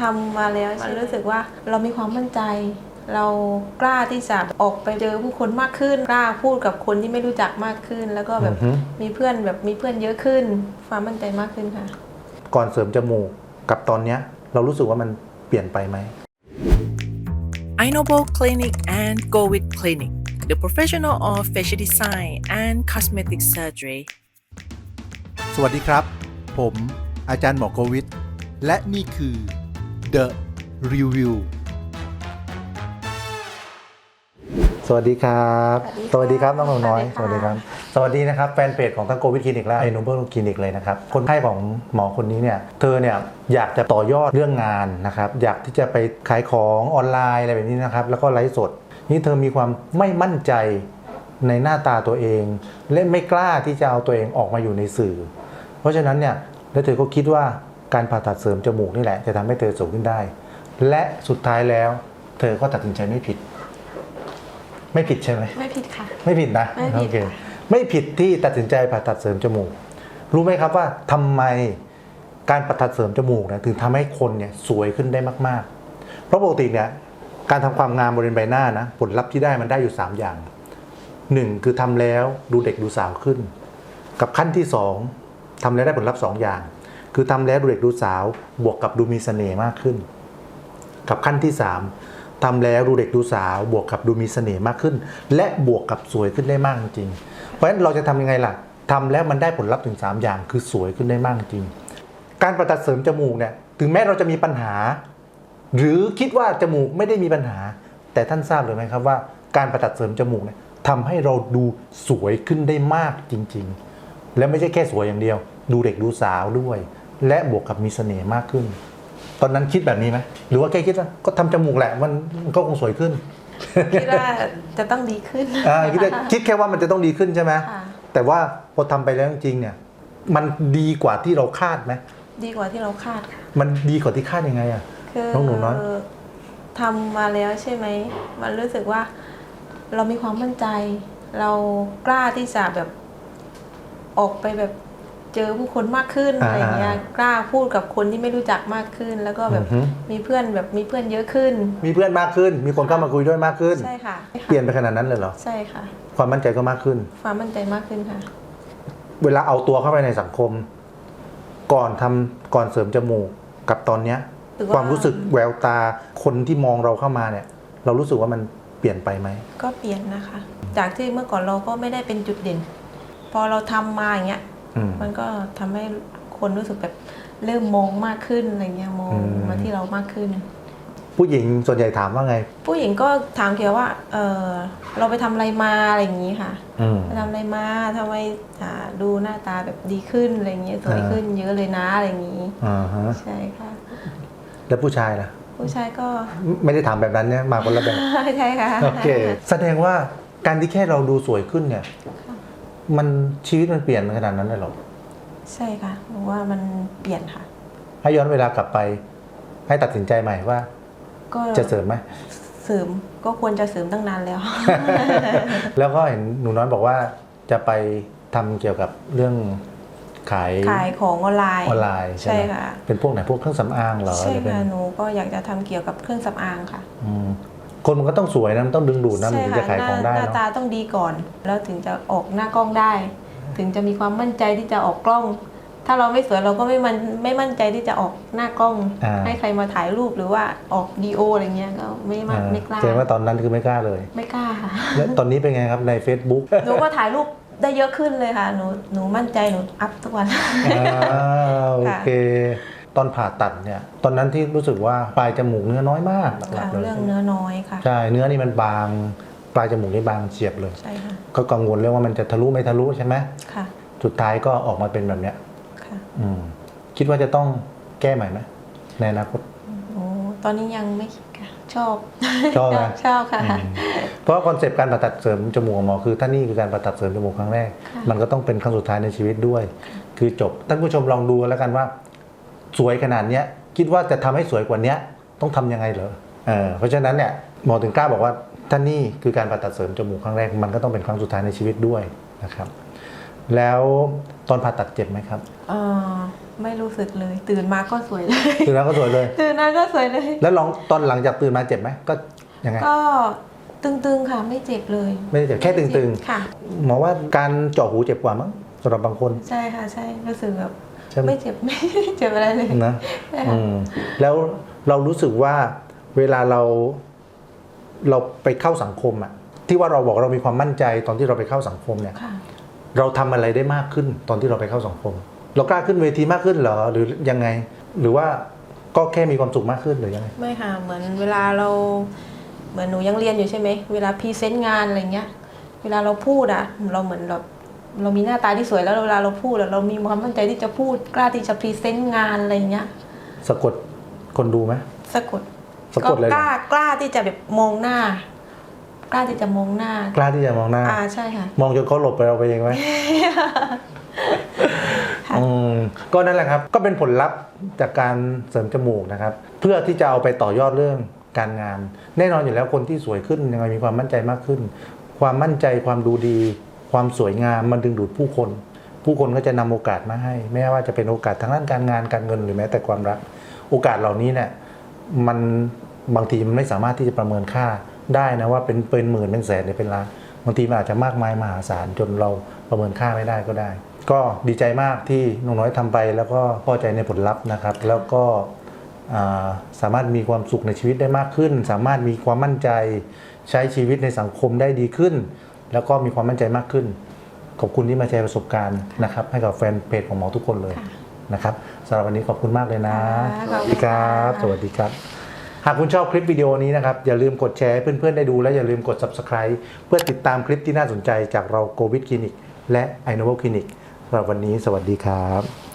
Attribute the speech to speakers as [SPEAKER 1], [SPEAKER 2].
[SPEAKER 1] ทำมาแล้วมันรู้สึกว่าเรามีความมั่นใจ เรากล้าที่จะออกไปเจอผู้คนมากขึ้น กล้าพูดกับคนที่ไม่รู้จักมากขึ้น แล้วก็แบบ
[SPEAKER 2] อือฮึ
[SPEAKER 1] มีเพื่อนแบบมีเพื่อนเยอะขึ้น ความมั่นใจมากขึ้นค่ะ
[SPEAKER 2] ก่อนเสริมจมูกกับตอนเนี้ยเรารู้สึกว่ามันเปลี่ยนไปไหม
[SPEAKER 3] Inobo Clinic and Go With Clinic, the professional of facial design and cosmetic surgery.
[SPEAKER 4] สวัสดีครับ ผมอาจารย์หมอโควิด และนี่คือ The Review
[SPEAKER 2] สวัสดีครับ
[SPEAKER 1] สวัสดีค่ะ
[SPEAKER 2] ครับน้องหนูน้อย
[SPEAKER 1] สวัสดีค่ะ
[SPEAKER 2] สวัสดีนะครับแฟนเพจของทั้งโควิดคลินิกและไอโนเบิลคลินิกเลยนะครับ คนไข้ของหมอคนนี้เนี่ย เธอเนี่ยอยากจะต่อยอดเรื่องงานนะครับ อยากที่จะไปขายของออนไลน์อะไรแบบนี้นะครับ แล้วก็ไลฟ์สด นี่เธอมีความไม่มั่นใจในหน้าตาตัวเอง และไม่กล้าที่จะเอาตัวเองออกมาอยู่ในสื่อ เพราะฉะนั้นเนี่ย แล้วเธอก็คิดว่า การผ่าตัดเสริมจมูกนี่แหละจะทำให้เธอสูงขึ้นได้ และสุดท้ายแล้ว เธอก็ตัดสินใจไม่ผิด ไม่ผิดใช่ไหม
[SPEAKER 1] ไม่ผิดค่ะ
[SPEAKER 2] ไม่ผิดนะ
[SPEAKER 1] ไม่ผิด
[SPEAKER 2] โอเค
[SPEAKER 1] ค่ะ
[SPEAKER 2] ไม่ผิดที่ตัดสินใจผ่าตัดเสริมจมูก รู้ไหมครับว่าทำไมการผ่าตัดเสริมจมูกเนี่ยถึงทำให้คนเนี่ยสวยขึ้นได้มากๆ เพราะปกติเนี่ยการทำความงามบริเวณใบหน้านะผลลัพธ์ที่ได้มันได้อยู่ 3 อย่างหนึ่งคือทำแล้วดูเด็กดูสาวขึ้น กับขั้นที่ 2ทำแล้วได้ผลลัพธ์สองอย่าง คือทำแล้วดูเด็กดูสาว บวกกับดูมีเสน่ห์มากขึ้น กับขั้นที่ 3ทำแล้วดูเด็กดูสาว บวกกับดูมีเสน่ห์มากขึ้น และบวกกับสวยขึ้นได้มากจริง เพราะฉะนั้นเราจะทำยังไงล่ะทำแล้วมันได้ผลลัพธ์ถึง 3 อย่างคือสวยขึ้นได้มากจริง การผ่าตัดเสริมจมูกเนี่ยถึงแม้เราจะมีปัญหา หรือคิดว่าจมูกไม่ได้มีปัญหา แต่ท่านทราบหรือไม่ครับว่า การผ่าตัดเสริมจมูกเนี่ยทำให้เราดูสวยขึ้นได้มากจริง ๆ และไม่ใช่แค่สวยอย่างเดียว ดูเด็กดูสาวด้วย และบวกกับมีเสน่ห์มากขึ้น ตอนนั้นคิดแบบนี้ไหมหรือว่าแค่คิดว่าก็ทำจมูกแหละมันมันก็คงสวยขึ้น
[SPEAKER 1] คิดว่าจะต้องดีขึ้น
[SPEAKER 2] อ่าคิดว่าคิดแค่ว่ามันจะต้องดีขึ้นใช่ไหม
[SPEAKER 1] ค่ะ
[SPEAKER 2] แต่ว่าพอทำไปแล้วจริงๆเนี่ย มันดีกว่าที่เราคาดไหม
[SPEAKER 1] ดีกว่าที่เราคาดค่ะ
[SPEAKER 2] มันดีกว่าที่คาดยังไงอะ
[SPEAKER 1] คือ
[SPEAKER 2] น้องหนูน้อย
[SPEAKER 1] ทำมาแล้วใช่ไหม มันรู้สึกว่า เรามีความมั่นใจ เรากล้าที่จะแบบออกไปแบบ เจอผู้คนมากขึ้นอะไรอย่างเงี้ยกล้าพูดกับคนที่ไม่รู้จักมากขึ้น แล้วก็แบบ
[SPEAKER 2] อือฮึ
[SPEAKER 1] มีเพื่อนแบบมีเพื่อนเยอะขึ้น
[SPEAKER 2] มีเพื่อนมากขึ้น มีคนเข้ามาคุยด้วยมากขึ้น
[SPEAKER 1] ใช่ค่ะ
[SPEAKER 2] เปลี่ยนไปขนาดนั้นเลยเหรอ
[SPEAKER 1] ใช่ค่ะ
[SPEAKER 2] ความมั่นใจก็มากขึ้น
[SPEAKER 1] ความมั่นใจมากขึ้นค่ะ
[SPEAKER 2] เวลาเอาตัวเข้าไปในสังคม ก่อนทำก่อนเสริมจมูกกับตอนเนี้ย
[SPEAKER 1] ถือว่า
[SPEAKER 2] ความรู้สึกแววตาคนที่มองเราเข้ามาเนี่ย เรารู้สึกว่ามันเปลี่ยนไปไหม
[SPEAKER 1] ก็เปลี่ยนนะคะ จากที่เมื่อก่อนเราก็ไม่ได้เป็นจุดเด่น พอเราทำมาอย่างเงี้ย
[SPEAKER 2] อื ม
[SPEAKER 1] มันก็ทำให้คนรู้สึกแบบเริ่มมองมากขึ้นอะไรเงี้ยมอง
[SPEAKER 2] อืม
[SPEAKER 1] มาที่เรามากขึ้น
[SPEAKER 2] ผู้หญิงส่วนใหญ่ถามว่าไง
[SPEAKER 1] ผู้หญิงก็ถามเกี่ยวว่าเออเราไปทำอะไรมาอะไรอย่างนี้ค่ะ
[SPEAKER 2] อืม
[SPEAKER 1] ไปทำอะไรมาทำไมอ่าดูหน้าตาแบบดีขึ้นอะไรเงี้ยสวย
[SPEAKER 2] อ่า
[SPEAKER 1] ขึ้นเยอะเลยนะอะไรอย่างนี้
[SPEAKER 2] อ่าฮะ
[SPEAKER 1] ใช่ค่ะ
[SPEAKER 2] แล้วผู้ชายล่ะ
[SPEAKER 1] ผู้ชายก็
[SPEAKER 2] ไม่ได้ถามแบบนั้นเนี่ยมาคนละแบบ
[SPEAKER 1] ใช่ค่ะ
[SPEAKER 2] โอเคแสดงว่าการที่แค่เราดูสวยขึ้นเนี่ย มันชีวิตมันเปลี่ยนขนาดนั้นเลยเหรอ
[SPEAKER 1] ใช่ค่ะหนูว่ามันเปลี่ยนค่ะ
[SPEAKER 2] ให้ย้อนเวลากลับไป ให้ตัดสินใจใหม่ว่า
[SPEAKER 1] ก็
[SPEAKER 2] จะเสริมไหม
[SPEAKER 1] เสริมก็ควรจะเสริมตั้งนานแล้ว
[SPEAKER 2] แล้วก็เห็นหนูน้อยบอกว่าจะไปทำเกี่ยวกับเรื่องขาย
[SPEAKER 1] ขายของออนไลน์
[SPEAKER 2] ออนไลน์ใช่
[SPEAKER 1] ใช่
[SPEAKER 2] ไหม
[SPEAKER 1] ค่ะ
[SPEAKER 2] เป็นพวกไหนพวกเครื่องสำอางเหรอ
[SPEAKER 1] ใช่
[SPEAKER 2] หรือเป็น
[SPEAKER 1] ค่ะหนูก็อยากจะทำเกี่ยวกับเครื่องสำอางค่ะ
[SPEAKER 2] อืม คนมันก็ต้องสวยนะมันต้องดึงดูดนะมันถึงจะขายของได้
[SPEAKER 1] หน้า
[SPEAKER 2] เนาะ
[SPEAKER 1] ตาต้องดีก่อน แล้วถึงจะออกหน้ากล้องได้ ถึงจะมีความมั่นใจที่จะออกกล้อง ถ้าเราไม่สวยเราก็ไม่มันไม่มั่นใจที่จะออกหน้ากล้อง
[SPEAKER 2] อ่า
[SPEAKER 1] ให้ใครมาถ่ายรูปหรือว่าออกดีโออะไรเงี้ยก็ไม่มั่น
[SPEAKER 2] อ่า
[SPEAKER 1] ไม่กล้า
[SPEAKER 2] แสดงว่าตอนนั้นคือไม่กล้าเลย
[SPEAKER 1] ไม่กล้าค่ะ
[SPEAKER 2] แล้วตอนนี้เป็นไงครับใน Facebook
[SPEAKER 1] หนูก็ถ่ายรูปได้เยอะขึ้นเลยค่ะ หนูหนูมั่นใจหนูอัพทุกวัน
[SPEAKER 2] อ่าโอเคต อนผ่าตัดเนี่ยตอนนั้นที่รู้สึกว่าปลายจมูกเนื้อน้อยมากหลั
[SPEAKER 1] ค่ะ
[SPEAKER 2] กๆเลย
[SPEAKER 1] เรื่องเนื้อน้อยค่ะ
[SPEAKER 2] ใช่เนื้อนี่มันบางปลายจมูกนี่บางเฉียบเลย
[SPEAKER 1] ใช่ค่ะ
[SPEAKER 2] ก็กังวลเรื่องว่ามันจะทะลุไม่ทะลุใช่ไหม
[SPEAKER 1] ค่ะ
[SPEAKER 2] สุดท้ายก็ออกมาเป็นแบบเนี้ย
[SPEAKER 1] ค่ะ
[SPEAKER 2] อืมคิดว่าจะต้องแก้ใหม่ไหมในอนาคต
[SPEAKER 1] โอ้ตอนนี้ยังไม่คิดค่ะชอบ
[SPEAKER 2] ชอบนะ
[SPEAKER 1] ชอบค่ะ
[SPEAKER 2] เพราะคอนเซปต์การผ่าตัดเสริมจมูกของหมอคือถ้านี่คือการผ่าตัดเสริมจมูกครั้งแรก
[SPEAKER 1] ค่ะ
[SPEAKER 2] มันก็ต้องเป็นครั้งสุดท้ายในชีวิตด้วย คือจบท่านผู้ชมลองดูแล้วกันว่า สวยขนาดเนี้ยคิดว่าจะทำให้สวยกว่าเนี้ยต้องทำยังไงเหรอเออเพราะฉะนั้นเนี่ยหมอถึงกล้าบอกว่าถ้านี่คือการผ่าตัดเสริมจมูกครั้งแรกมันก็ต้องเป็นครั้งสุดท้ายในชีวิตด้วยนะครับ แล้วตอนผ่าตัดเจ็บไหมครับ
[SPEAKER 1] เอ่อไม่รู้สึกเลย ตื่นมาก็สวยเลย
[SPEAKER 2] ตื่นแล้วก็สวยเลย
[SPEAKER 1] ตื่นมาก็สวยเลย
[SPEAKER 2] แล้วลองตอนหลังจากตื่นมาเจ็บไหมก็ยังไง
[SPEAKER 1] ก็ตึงๆค่ะไม่เจ็บเลย
[SPEAKER 2] ไม่ได้เจ็บแค่ตึง
[SPEAKER 1] ค่ะ
[SPEAKER 2] ๆหมอว่าการเจาะหูเจ็บกว่ามั้งสำหรับบางคน
[SPEAKER 1] ใช่ค่ะใช่รู้สึกแบบ
[SPEAKER 2] ใช่ไหม
[SPEAKER 1] ไม่เจ็บไม่เจ็บอะไรเลย
[SPEAKER 2] นะ
[SPEAKER 1] ใช่ค่ะ
[SPEAKER 2] อืมแล้วเรารู้สึกว่าเวลาเราเราไปเข้าสังคมอะที่ว่าเราบอกเรามีความมั่นใจตอนที่เราไปเข้าสังคมเนี่ย
[SPEAKER 1] ค่ะ
[SPEAKER 2] เราทำอะไรได้มากขึ้นตอนที่เราไปเข้าสังคม เรากล้าขึ้นเวทีมากขึ้นเหรอหรือยังไง หรือว่าก็แค่มีความสุขมากขึ้นหรือยังไง
[SPEAKER 1] ไม่ค่ะเหมือนเวลาเราเหมือนหนูยังเรียนอยู่ใช่ไหมเวลาพรีเซนต์งานอะไรเงี้ย เวลาเราพูดอะเราเหมือนแบบ เรามีหน้าตาที่สวยแล้วเวลาเราพูดอะเรามีความมั่นใจที่จะพูดกล้าที่จะพรีเซนต์งานอะไรเงี้ย
[SPEAKER 2] สะกดคนดูไหม
[SPEAKER 1] สะกด
[SPEAKER 2] สะกดเลยเหร
[SPEAKER 1] ก
[SPEAKER 2] อ
[SPEAKER 1] ล้ากล้าที่จะแบบมองหน้า กล้าที่จะมองหน้า ก
[SPEAKER 2] ล้าที่จะมองหน้า
[SPEAKER 1] อ่าใช่ค่ะ
[SPEAKER 2] มองจนเขาหลบไปเราไปเองไหม
[SPEAKER 1] ค่ะ
[SPEAKER 2] อืมก็นั่นแหละครับ ก็เป็นผลลัพธ์จากการเสริมจมูกนะครับ เพื่อที่จะเอาไปต่อยอดเรื่องการงาน แน่นอนอยู่แล้วคนที่สวยขึ้นยังไงมีความมั่นใจมากขึ้น ความมั่นใจความดูดี ความสวยงามมันดึงดูดผู้คน ผู้คนก็จะนำโอกาสมาให้ ไม่ว่าจะเป็นโอกาสทางด้านการงานการเงินหรือแม้แต่ความรัก โอกาสเหล่านี้เนี่ยมันบางทีมันไม่สามารถที่จะประเมินค่าได้นะว่าเป็นเป็นหมื่นเป็นแสนหรือเป็นล้านบางทีมันอาจจะมากมายมหาศาลจนเราประเมินค่าไม่ได้ก็ได้ ก็ดีใจมากที่น้องน้อยทำไป แล้วก็พอใจในผลลัพธ์นะครับ แล้วก็สามารถมีความสุขในชีวิตได้มากขึ้น สามารถมีความมั่นใจใช้ชีวิตในสังคมได้ดีขึ้น แล้วก็มีความมั่นใจมากขึ้น ขอบคุณที่มาแชร์ประสบการณ์นะครับ ให้กับแฟนเพจของหมอทุกคนเลย
[SPEAKER 1] ค่ะ
[SPEAKER 2] นะครับสำหรับวันนี้ขอบคุณมากเลยนะ
[SPEAKER 1] ค่ะ
[SPEAKER 2] สวัสดีครับ
[SPEAKER 1] ขอบคุณค่ะ
[SPEAKER 2] สวัสดีครับ หากคุณชอบคลิปวิดีโอนี้นะครับ อย่าลืมกดแชร์ให้เพื่อนๆได้ดู และอย่าลืมกด subscribe เพื่อติดตามคลิปที่น่าสนใจจากเราโกวิดคลินิกและ i n o v a Clinic สำหรับวันนี้สวัสดีครับ